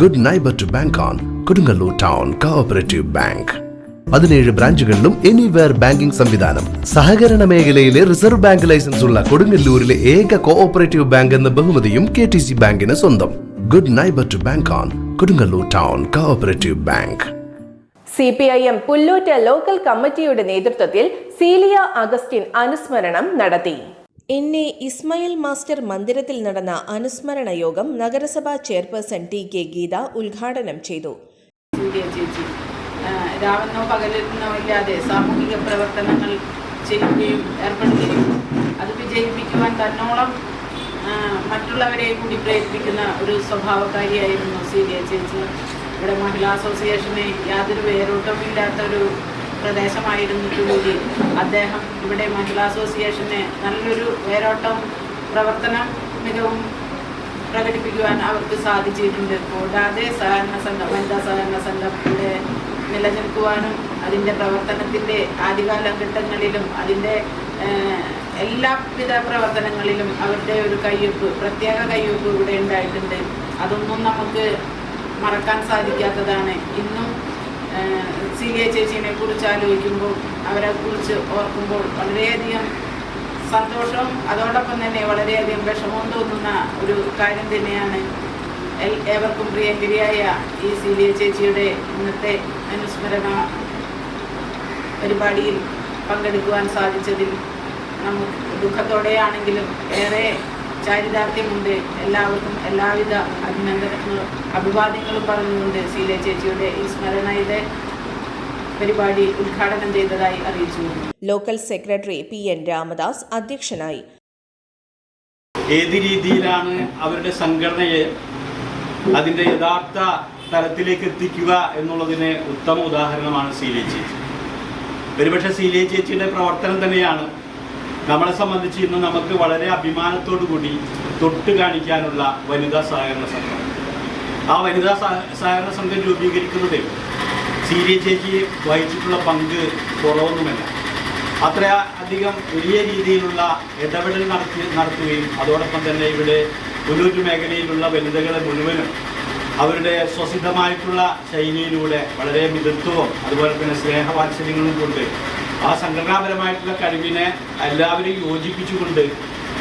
Good neighbour to bank on Kodungallur town cooperative bank പതിനേഴ് ബ്രാഞ്ചുകളിലും anywhere banking സംവിധാനം. സഹകരണ മേഖലയിലെ റിസർവ് ബാങ്ക് ലൈസൻസ് ഉള്ള കൊടുങ്ങല്ലൂരിലെ ഏക കോഓപ്പറേറ്റീവ് ബാങ്ക് എന്ന ബഹുമതിയും കെ ടി സി ബാങ്കിന് സ്വന്തം. Good neighbour to bank on Kodungallur town cooperative bank C P I M Pullut local കമ്മിറ്റിയുടെ നേതൃത്വത്തിൽ സീലിയ അഗസ്റ്റിൻ അനുസ്മരണം നടത്തി. എൻ ഇസ്മയിൽ മാസ്റ്റർ മന്ദിരത്തിൽ നടന്ന അനുസ്മരണ യോഗം നഗരസഭാ ചെയർപേഴ്സൺ ടി കെ ഗീത ഉദ്ഘാടനം ചെയ്തു. രാവെന്നോ പകലെന്നോ ഇല്ലാതെ സാമൂഹിക പ്രവർത്തനങ്ങൾ ചെയ്യുകയും ഏർപ്പെടുകയും അത് വിജയിപ്പിക്കുവാൻ തന്നോളം മറ്റുള്ളവരെ കൂടി പ്രേരിപ്പിക്കുന്ന ഒരു സ്വഭാവക്കാരിയായിരുന്നു സൂര്യ ചേച്ചി. ഇവിടെ മഹിളാ അസോസിയേഷനെ യാതൊരു വേരോട്ടമില്ലാത്ത ഒരു പ്രദേശമായിരുന്നിട്ട് കൂടി അദ്ദേഹം ഇവിടെ മഹിളാ അസോസിയേഷനെ നല്ലൊരു വേരോട്ടം പ്രവർത്തനം മികവും പ്രകടിപ്പിക്കുവാൻ അവർക്ക് സാധിച്ചിട്ടുണ്ട്. കൂടാതെ സഹകരണ സംഘം വനിതാ സഹകരണ സംഘം ഇവിടെ നിലനിൽക്കുവാനും അതിന്റെ പ്രവർത്തനത്തിന്റെ ആദ്യകാല ഘട്ടങ്ങളിലും അതിന്റെ എല്ലാവിധ പ്രവർത്തനങ്ങളിലും അവരുടെ ഒരു കയ്യൊപ്പ് പ്രത്യേക കയ്യൊപ്പ് ഇവിടെ ഉണ്ടായിട്ടുണ്ട്. അതൊന്നും നമുക്ക് മറക്കാൻ സാധിക്കാത്തതാണ്. ഇന്നും സീലിയ ചേച്ചീനെ കുറിച്ച് ആലോചിക്കുമ്പോൾ അവരെ കുറിച്ച് ഓർക്കുമ്പോൾ വളരെയധികം സന്തോഷവും അതോടൊപ്പം തന്നെ വളരെയധികം വിഷമവും തോന്നുന്ന ഒരു കാര്യം തന്നെയാണ് ഏവർക്കും പ്രിയങ്കരിയായ ഈ സീലിയ ചേച്ചിയുടെ ഇന്നത്തെ അനുസ്മരണ പരിപാടിയിൽ പങ്കെടുക്കുവാൻ സാധിച്ചതിൽ നമുക്ക് ദുഃഖത്തോടെയാണെങ്കിലും ഏറെ ചാരിതാർത്ഥ്യമുണ്ട്. എല്ലാവർക്കും എല്ലാവിധ അഭിനന്ദനങ്ങളും അഭിവാദ്യങ്ങളും പറഞ്ഞുകൊണ്ട് സീല ചേച്ചിയുടെ ഈ സ്മരണയുടെ പരിപാടി ഉദ്ഘാടനം ചെയ്തതായി അറിയിച്ചു local secretary P N Ramadas അധ്യക്ഷനായി. ഏത് രീതിയിലാണ് അവരുടെ സംഘടനയെ അതിന്റെ യഥാർത്ഥ തലത്തിലേക്ക് എത്തിക്കുക എന്നുള്ളതിന് ഉത്തമ ഉദാഹരണമാണ് സീലേ ചേച്ചി. ഒരുപക്ഷെ സീലേ ചേച്ചിയുടെ പ്രവർത്തനം തന്നെയാണ് നമ്മളെ സംബന്ധിച്ച് ഇന്ന് നമുക്ക് വളരെ അഭിമാനത്തോടു കൂടി തൊട്ട് കാണിക്കാനുള്ള വനിതാ സഹകരണ സംഘം. ആ വനിതാ സഹ- സഹകരണ സംഘം രൂപീകരിക്കുന്നത് ഡി ചേച്ചി വഹിച്ചിട്ടുള്ള പങ്ക് കുറവൊന്നുമല്ല. അത്ര അധികം വലിയ രീതിയിലുള്ള ഇടപെടൽ നടത്തി നടത്തുകയും അതോടൊപ്പം തന്നെ ഇവിടെ പുല്ലൂറ്റ് മേഖലയിലുള്ള വനിതകളെ മുഴുവനും അവരുടെ സ്വസിദ്ധമായിട്ടുള്ള ശൈലിയിലൂടെ വളരെ മിതത്വവും അതുപോലെ തന്നെ സ്നേഹവാത്സല്യങ്ങളും കൊണ്ട് ആ സംഘടനാപരമായിട്ടുള്ള കഴിവിനെ എല്ലാവരും യോജിപ്പിച്ചുകൊണ്ട്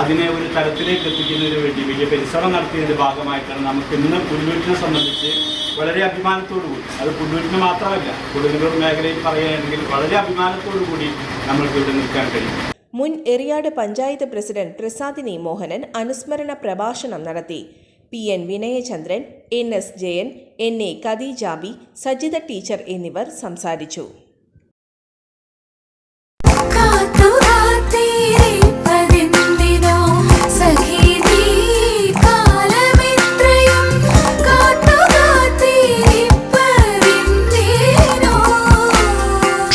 അതിനെ ഒരു തരത്തിലേക്ക് എത്തിക്കുന്നതിന് വേണ്ടി വലിയ പരിശ്രമം നടത്തിയതിന്റെ ഭാഗമായിട്ടാണ് നമുക്ക് ഇന്ന് പുല്ലൂരിനെ സംബന്ധിച്ച് വളരെ അഭിമാനത്തോടു കൂടി. അത് പുല്ലൂരിന് മാത്രമല്ല കൊടുങ്ങല്ലൂർ മേഖലയിൽ പറയുകയാണെങ്കിൽ വളരെ അഭിമാനത്തോടു കൂടി നമ്മൾക്ക് ഇവിടെ നിൽക്കാൻ കഴിയും. മുൻ എറിയാട് പഞ്ചായത്ത് പ്രസിഡന്റ് പ്രസാദിനി മോഹനൻ അനുസ്മരണ പ്രഭാഷണം നടത്തി. P N Vinayachandran N S Jayan N A Kadeejabi Sajitha teacher എന്നിവർ സംസാരിച്ചു.